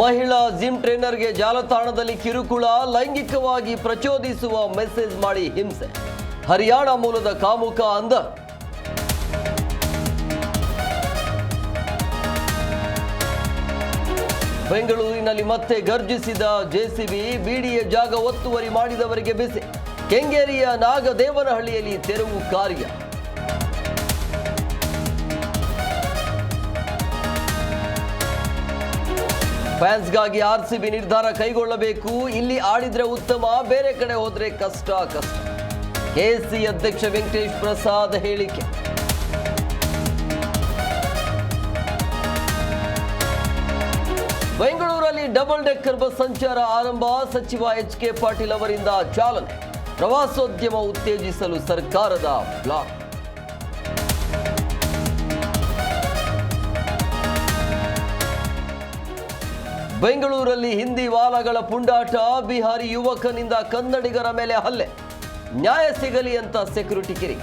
ಮಹಿಳಾ ಜಿಮ್ ಟ್ರೈನರ್ಗೆ ಜಾಲತಾಣದಲ್ಲಿ ಕಿರುಕುಳ, ಲೈಂಗಿಕವಾಗಿ ಪ್ರಚೋದಿಸುವ ಮೆಸೇಜ್ ಮಾಡಿ ಹಿಂಸೆ. ಹರಿಯಾಣ ಮೂಲದ ಕಾಮುಕ ಅಂದ ಬೆಂಗಳೂರಿನಲ್ಲಿ ಮತ್ತೆ ಗರ್ಜಿಸಿದ ಜೆಸಿಬಿ ಬಿಡಿಎ ಜಾಗ ಒತ್ತುವರಿ ಮಾಡಿದವರಿಗೆ ಬಿಸಿ. ಕೆಂಗೇರಿಯ ನಾಗದೇವನಹಳ್ಳಿಯಲ್ಲಿ ತೆರವು ಕಾರ್ಯ. ಫ್ಯಾನ್ಸ್ಗಾಗಿ ಆರ್ ಸಿ ಬಿ ನಿರ್ಧಾರ ಕೈಗೊಳ್ಳಬೇಕು. ಇಲ್ಲಿ ಆಡಿದ್ರೆ ಉತ್ತಮ, ಬೇರೆ ಕಡೆ ಹೋದ್ರೆ ಕಷ್ಟ ಕಷ್ಟ. ಕೆಸಿ ಅಧ್ಯಕ್ಷ ವೆಂಕಟೇಶ್ ಪ್ರಸಾದ್ ಹೇಳಿಕೆ. ಬೆಂಗಳೂರಲ್ಲಿ ಡಬಲ್ ಡೆಕ್ಕರ್ ಬಸ್ ಸಂಚಾರ ಆರಂಭ. ಸಚಿವ ಎಚ್ ಕೆ ಪಾಟೀಲ್ ಅವರಿಂದ ಚಾಲನೆ. ಪ್ರವಾಸೋದ್ಯಮ ಉತ್ತೇಜಿಸಲು ಸರ್ಕಾರದ ಪ್ಲಾನ್ ಬೆಂಗಳೂರಲ್ಲಿ ಹಿಂದಿ ವಾಲಗಳ ಪುಂಡಾಟ ಬಿಹಾರಿ ಯುವಕನಿಂದ ಕನ್ನಡಿಗರ ಮೇಲೆ ಹಲ್ಲೆ. ನ್ಯಾಯ ಸಿಗಲಿ ಅಂತ ಸೆಕ್ಯೂರಿಟಿ ಕಿರಿ